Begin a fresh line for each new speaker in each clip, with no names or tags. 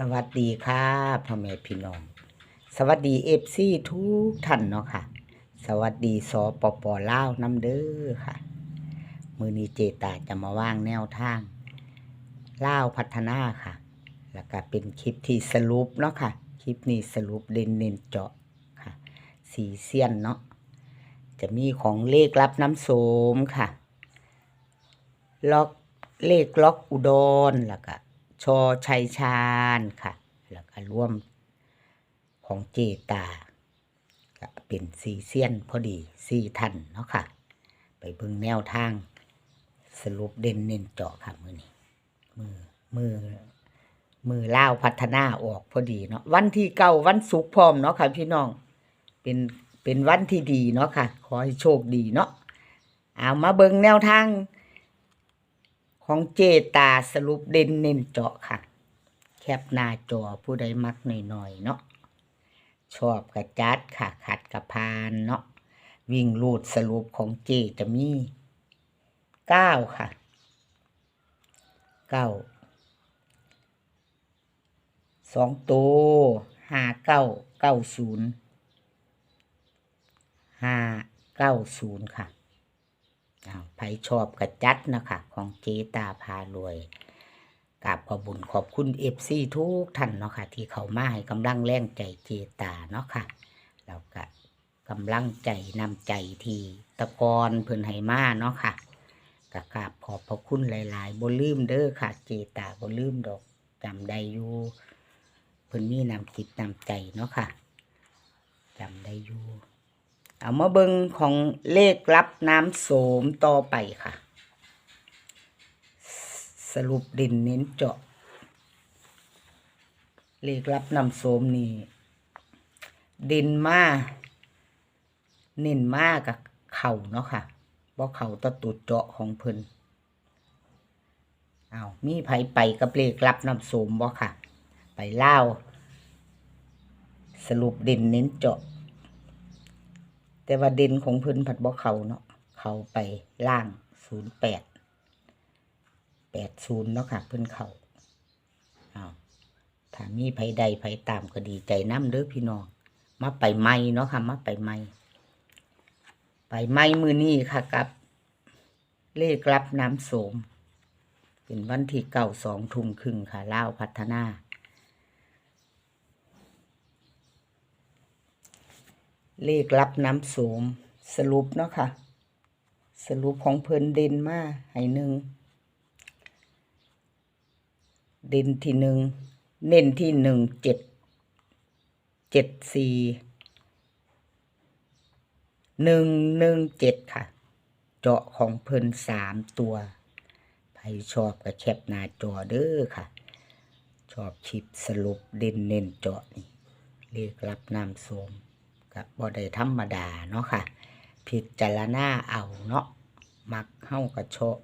สวัสดีค่ะพ่อแม่พี่น้อง สวัสดีเอฟซีทุกท่านเนาะค่ะ สวัสดีสปปลาวน้ำเด้อค่ะ มือนี้เจตาจะมาว่างแนวทางล่าวพัฒนาค่ะ แล้วก็เป็นคลิปที่สรุปเนาะค่ะ คลิปนี้สรุปเด่นเน้นเจาะค่ะ สีเซียนเนาะ จะมีของเลขรับน้ำโสมค่ะ ล็อกเลขล็อกอุดรแล้วก็ ชอชัยชาญค่ะ แล้วก็ร่วมของเจตาก็เป็นสีเซียนพอดีสี่ทันเนาะค่ะ ไปเบิ่งแนวทาง สรุปเด่นเน้นเจาะค่ะ มือนี้มือมือมือเล่าพัฒนาออกพอดีเนาะวันที่เก้าวันศุกร์พร้อมเนาะค่ะพี่น้องเป็นเป็นวันที่ดีเนาะค่ะ ขอให้โชคดีเนาะเอามาเบิ่งแนวทาง ของเจตาสรุปเด่นเน้นเจาะค่ะ แคปหน้าจอผู้ใดมักหน่อยๆเนาะชอบกระจัดค่ะ ขัดกระพานเนาะวิ่งรูดสรุปของเจจะมีเก้าค่ะเก้าสองตัวห้าเก้าเก้าศูนย์ห้าเก้าศูนย์ค่ะ อ้าวใครชอบกระจัดนะคะของเจตาพารวยกราบขอบุญขอบคุณเอฟซีทุกท่านเนาะค่ะ ที่เขามาให้กำลังแรงใจเจตาเนาะค่ะแล้วก็กำลังใจนำใจที่ตะกอนเพิ่นให้มาเนาะค่ะก็กราบขอบพระคุณหลายๆบ่ลืมเด้อค่ะ เจตาบ่ลืมดอกจำได้อยู่เพิ่นมีนำจิตนำใจเนาะค่ะจำได้อยู่ เอามาเบิงของเลขรับน้ำโสมต่อไปค่ะ สรุปด่นเน้นเจาะ เลขรับน้ำโสมนี่ด่นมาเน้นมากกับเข่าเนาะค่ะบ่เข่าตะตุดเจาะของเพิ่นเอามีไผไปกับเลขรับน้ำโสมบ่ค่ะ ไปเล่าสรุปด่นเน้นเจาะ แต่ว่าเด่นของเพิ่นผัดบ่เขาเนาะเขาไปล่างศูนย์แปดแปดศูนย์เนาะค่ะเพิ่นเขาอ้าวถ้ามีไผใดไผตามก็ดีใจน้ำเด้อพี่น้องมาไปไม่เนาะค่ะมาไปไม่ไปไม่มือนี้ค่ะกับเลขรับน้ำโสม เป็นวันที่เก่าสองทุ่มครึ่งค่ะเล่าพัฒนา เลขรับน้ำโสมสรุปเนาะค่ะ สรุปของเพิ่นเด่นมาให้หนึ่งเด่นที่หนึ่งเน้นที่หนึ่งเจ็ดเจ็ดสี่หนึ่งหนึ่งเจ็ดค่ะ เจาะของเพิ่นสามตัวใครชอบก็แคปหน้าจอเด้อค่ะ ชอบคลิปสรุปเด่นเน้นเจาะนี่เลขรับน้ำโสม กับบ่ได้ธรรมดาเนาะค่ะ พิจารณาเอาเนาะมักเข้ากับโชะ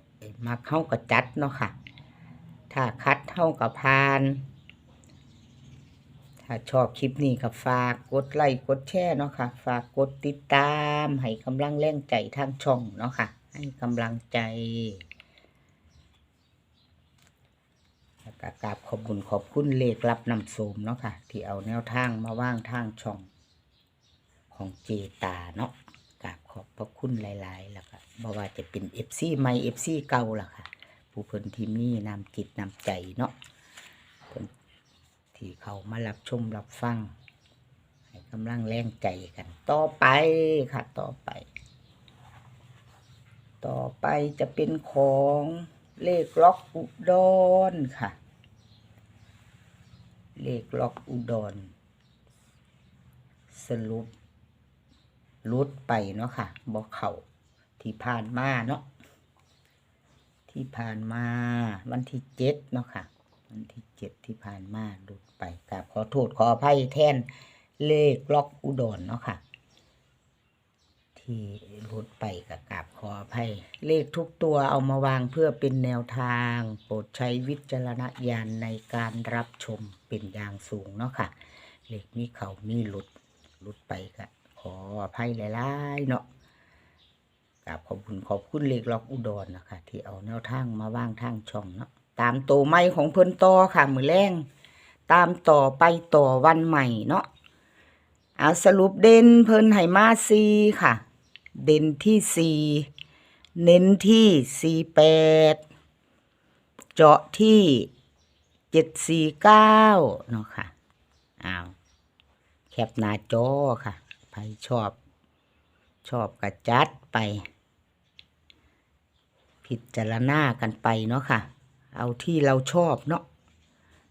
มักเข้ากับจัดเนาะค่ะ ถ้าคัดเข้ากับพาน ถ้าชอบคลิปนี้ก็ฝากกดไลค์กดแชร์เนาะค่ะ ฝากกดติดตามให้กำลังแรงใจทางช่องเนาะค่ะ ให้กำลังใจกราบขอบคุญขอบคุณเลขรับนำโสมเนาะค่ะ ที่เอาแนวทางมาว่างทางช่อง ของเจตาเนาะกราบขอบพระคุณหลาย ๆ แล้วก็บ่ว่าจะเป็นเอฟซีใหม่เอฟซีเก่าล่ะค่ะ ผู้เพิ่นที่มีนำจิตนำใจเนาะเพิ่นที่เขามารับชมรับฟังให้กำลังแรงใจกัน ต่อไปค่ะต่อไป ต่อไปจะเป็นของเลขล็อกอุดรค่ะ เลขล็อกอุดรสรุป รุดไปเนาะค่ะบอกเขาที่ผ่านมาเนาะที่ผ่านมาวันที่เจ็ดเนาะค่ะวันที่เจ็ดที่ผ่านมารุดไปกราบขอโทษขออภัยแทนเลขล็อกอุดรเนาะค่ะ ที่รุดไปกับกราบขออภัย เลขทุกตัวเอามาวางเพื่อเป็นแนวทาง โปรดใช้วิจารณญาณในการรับชมเป็นอย่างสูงเนาะค่ะ เลขมีเขามีหลุดหลุดไปก็ ขออภัยหลายๆเนาะกราบขอบคุณขอบคุณเลขล็อกอุดรนะคะ ที่เอาแนวทางมาว่างทางช่องเนาะตามโตวไม้ของเพิ่นต่อค่ะ มือแรงตามต่อไปต่อวันใหม่เนาะเอาสรุปเด่นเพิ่นให้มาซีค่ะ เด่นที่สี่เน้นที่สี่แปดเจาะที่เจ็ดสี่เก้าเนาะค่ะอ้าวแคปหน้าจอค่ะ ใครชอบ ชอบกระจัดไป พิจารณากันไปเนาะค่ะ เอาที่เราชอบเนาะ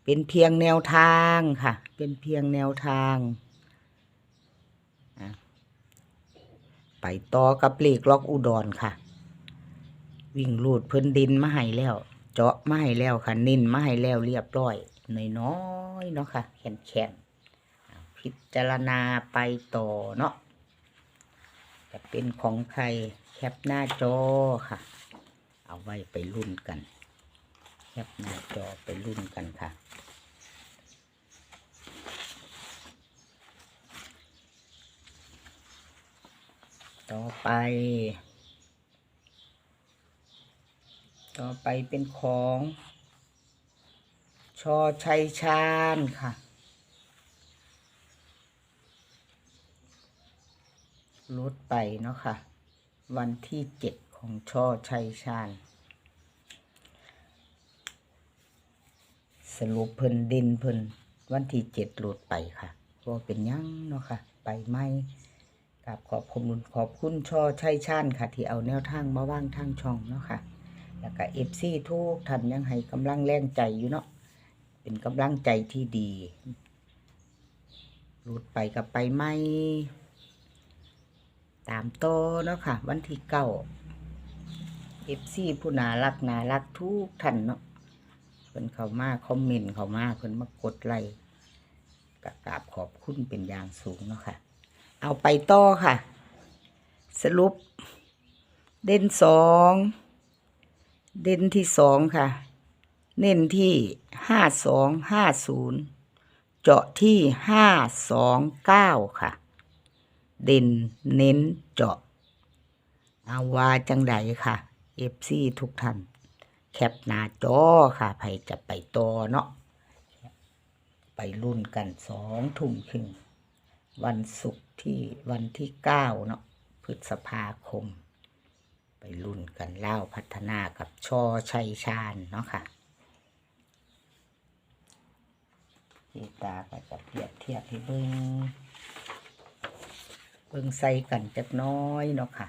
เป็นเพียงแนวทางค่ะ เป็นเพียงแนวทาง ไปต่อกับเลขล็อกอุดรค่ะ วิ่งลูดพื้นดินมาให้แล้ว เจาะมาให้แล้วค่ะ นิ่นมาให้แล้วเรียบร้อยน้อยๆเนาะค่ะแข็งแข็งๆ พิจารณาไปต่อเนาะจะเป็นของใครแคปหน้าจอค่ะ เอาไว้ไปรุ่นกัน แคปหน้าจอไปรุ่นกันค่ะต่อไป ต่อไปเป็นของ ชอชัยชาญค่ะ ลดไปเนาะค่ะ วันที่เจ็ดของช่อชัยชาญสรุปเพิ่นดินเพิ่นวันที่เจ็ดหลุดไปค่ะว่าเป็นยังเนาะค่ะ ไปไม่กับขอบคุณขอบคุณช่อชัยชาญค่ะ ที่เอาแนวทางมาว่างทางช่องเนาะค่ะ แล้วก็เอฟซีทุกท่านยังให้กำลังแรงใจอยู่เนาะเป็นกำลังใจที่ดีหลุดไปกับไปไม่ ตามโตเนาะค่ะ วันที่เก้าเอฟซีผู้น่ารักน่ารักทุกท่านเนาะเพิ่นเขามาคอมเมนต์เขามาเพิ่นมากดไลค์กกราบขอบคุณเป็นอย่างสูงเนาะค่ะ เอาไปต่อค่ะ สรุป เด่นสองเด่นที่สองค่ะ เน้นที่ห้าสองห้าศูนย์เจาะที่ห้าสองเก้าค่ะ เด่นเน้นเจาะ เอาว่าจังใดค่ะ FC ทุกท่านแคปหน้าจอค่ะไผจะไปต่อเนาะไปรุ่นกันสองทุ่มครึ่งวันศุกร์ที่วันที่เก้าเนาะพฤษภาคม ไปรุ่นกันเล่าพัฒนากับชอชัยชาญเนาะค่ะพี่ตาก็จะเปรียบเทียบให้เบิ่ง เบิ่งใส่กันจักน้อยเนาะค่ะ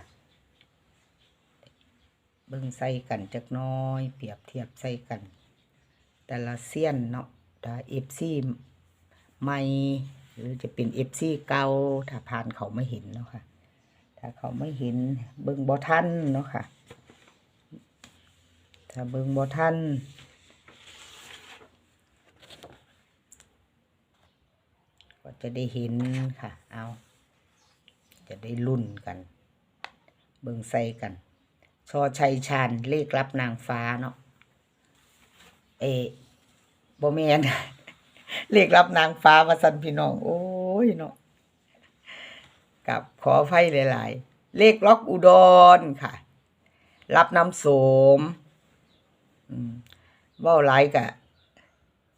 เบิ่งใส่กันจักน้อย เปรียบเทียบใส่กัน แต่ละเซียนเนาะถ้าเอฟซีใหม่หรือจะเป็นเอฟซีเก่าถ้าผ่านเขาไม่เห็นเนาะค่ะ ถ้าเขาไม่เห็นเบิ่งบ่ทันเนาะค่ะ ถ้าเบิ่งบ่ทันก็จะได้เห็นค่ะ เอา จะได้รุ่นกัน เบิงใส่กัน ชอชัยชาญเลขรับนางฟ้าเนาะเอบ่แมนเลขรับนางฟ้ามาสันพี่น้อง โอ้ยเนาะกับขอไฟหลาย ๆ เลขล็อกอุดรค่ะ รับน้ำโสมเบ้าหลายกะ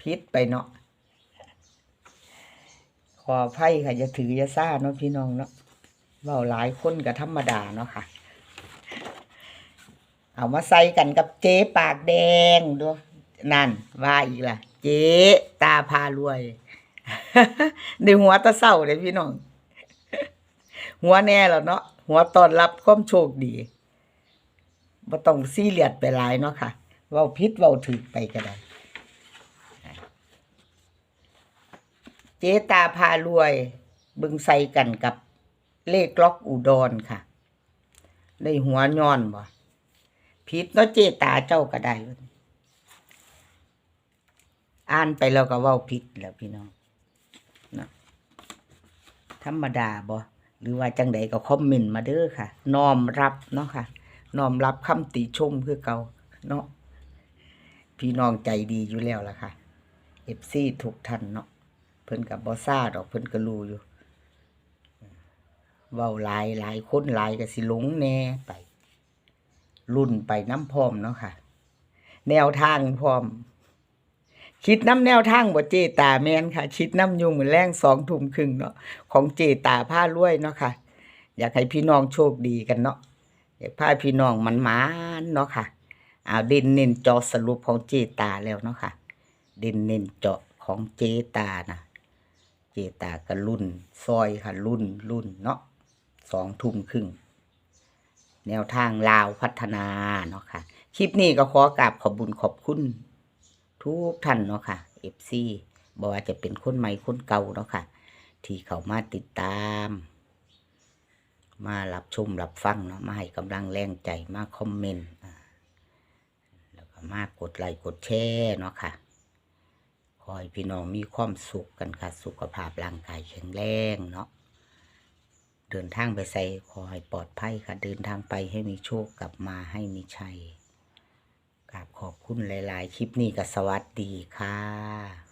พิษไปเนาะขอไฟค่ะอย่าถืออย่าซ่าเนาะพี่น้องเนาะ เว้าหลายคนก็ธรรมดาเนาะค่ะ เอามาใส่กันกับเจ๊ปากแดงด้วยนั่น ว่าอีกล่ะ เจ๊ตาพารวยในหัวตะเศร้าเลยพี่น้อง หัวแน่แล้วเนาะหัวตอนรับความโชคดีบ่ต้องซีเรียสไปหลายเนาะค่ะเว้าพิษเว้าถึกไปก็ได้เจ๊ตาพารวย บึงใส่กันกับ เลขล็อกอุดรค่ะ ได้หัวย้อนบ่ผิดเนาะเจตาเจ้าก็ได้เว้ยอ่านไปแล้วก็เว้าผิดแล้วพี่น้องนะธรรมดาบ่หรือว่าจังใดก็คอมเมนต์มาเด้อค่ะ น้อมรับเนาะค่ะน้อมรับคำติชมคือเก่าเนาะพี่น้องใจดีอยู่แล้วล่ะค่ะ FC ทุกท่านเนาะเพิ่นกับบ่ซ่าดอกเพิ่นก็รู้อยู่ เว้าหลายหลายคนหลายก็สิหลงแน่ไป รุ่นไปน้ำพร้อมเนาะค่ะ แนวทางพร้อม คิดน้ำแนวทางบ่เจตาแมนค่ะ คิดน้ำยุงมือแรงสองทุ่มครึ่งเนาะของเจตาผ้ารวยเนาะค่ะ อยากให้พี่น้องโชคดีกันเนาะอยากพาพี่น้องมันมานเนาะค่ะเอาด่นเน้นจอสรุปของเจตาแล้วเนาะค่ะด่นเน้นเจาะของเจตานะเจตาก็รุ่นซอยค่ะรุ่นรุ่นเนาะ สองทุ่มครึ่ง แนวทางลาวพัฒนาเนาะค่ะ คลิปนี้ก็ขอกราบขอบบุญขอบคุณ ทุกท่านเนาะค่ะ FC บ่ว่าจะเป็นคนใหม่คนเก่าเนาะค่ะ ที่เขามาติดตาม มารับชมรับฟังเนาะมาให้กำลังแรงใจมาคอมเมนต์อ่าแล้วก็มากดไลค์กดแชร์เนาะค่ะขอให้พี่น้องมีความสุขกันค่ะ สุขภาพร่างกายแข็งแรงเนาะ เดินทางไปใส่ขอให้ปลอดภัยค่ะ เดินทางไปให้มีโชคกลับมาให้มีชัยกราบขอบคุณหลาย ๆ คลิปนี้ก็สวัสดีค่ะ